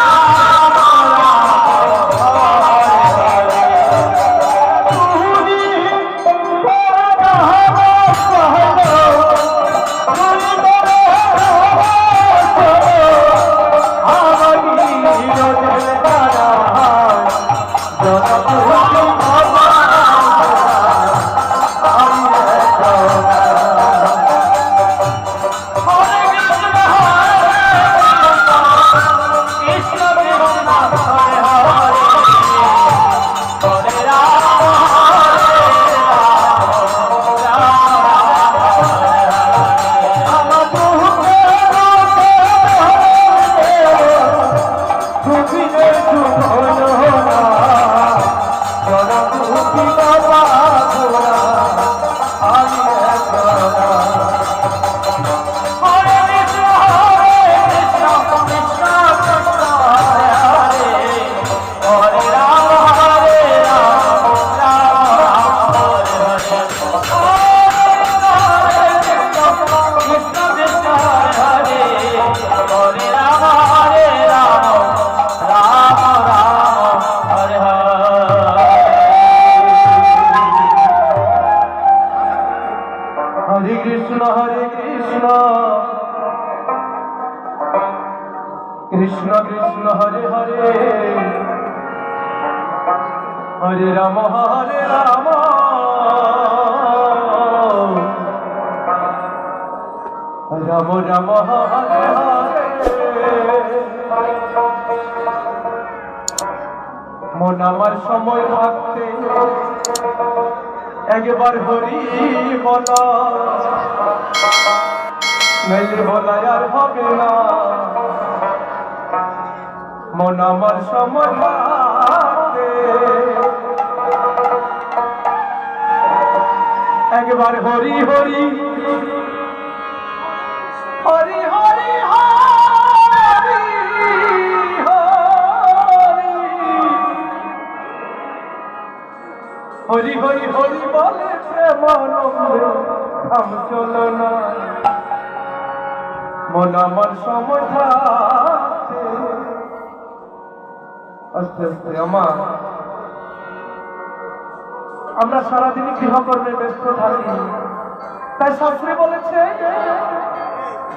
아! রাম রাম হরে মন আমার সময় থাকতে একবার হরি বলা। নইলে বলা আর হবে না। মন আমার সময় থাকতে একবার হরি হরি। হরি হরি হরি বলে প্রেমানন্দে থাম চলো না। মন আমার সমঝা আস্তে আস্তে আমার আমরা সারাদিনই গৃহকর্মে ব্যস্ত থাকি। তাই শাস্ত্রে বলেছে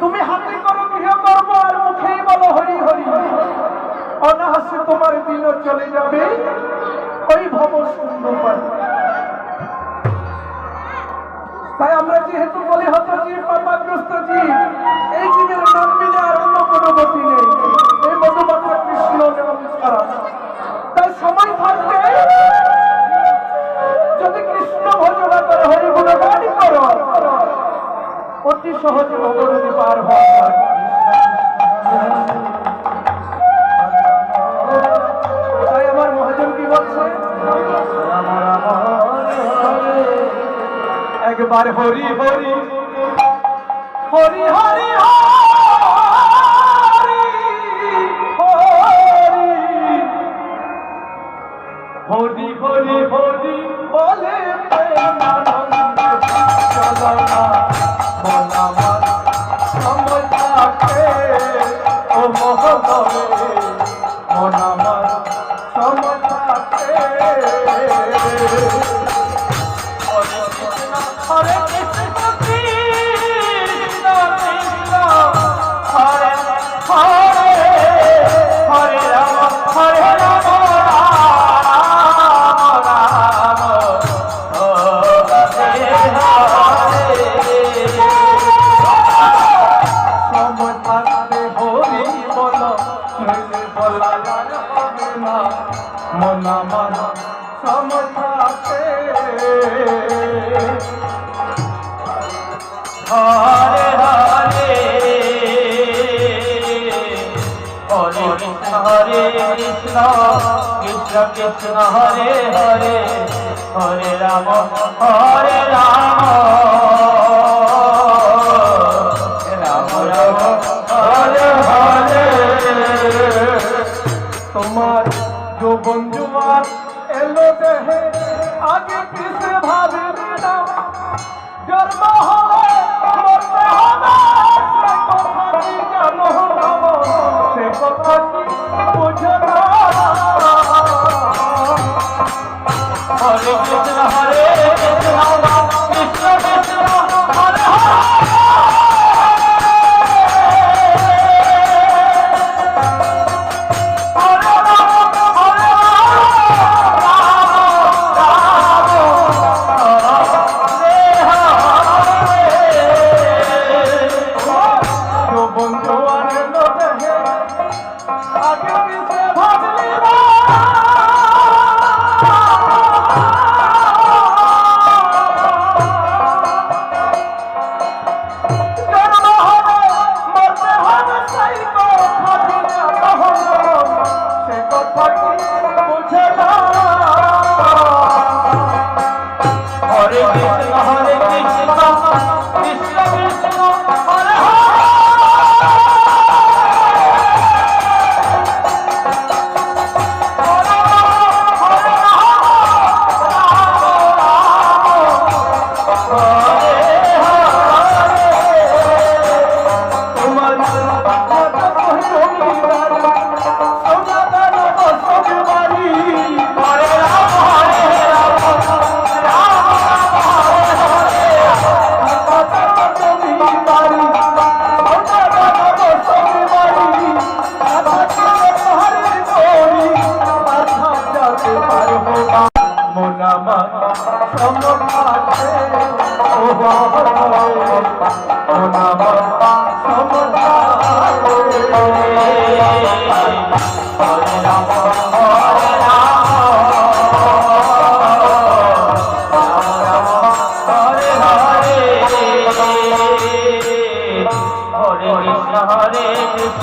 তুমি হাতে করো গৃহকর্ম আর মুখেই বলো হরি হরি। অনাহাসে তোমার দিনও চলে যাবে। ওই ভব সুন্দর তাই আমরা যেহেতু বলি হত জীব, পাপাগ্রস্ত জীব সহজে ভগবতী পার হওয়া তাই আমার মহাজন একবার হরি হরি হরে কৃষ্ণ কৃষ্ণ কৃষ্ণ হরে হরে হরে রাম হরে রাম রাম রাম হরে হরে তোমার যৌবন জুয়ার এলো দেহে আগে কিসে ভাবে জন্ম হবে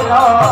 কৃষ্ণ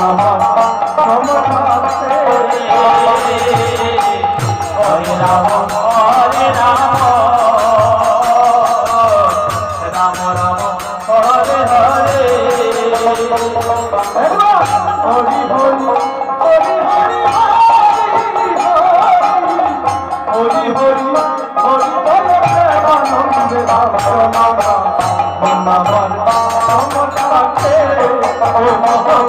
আমার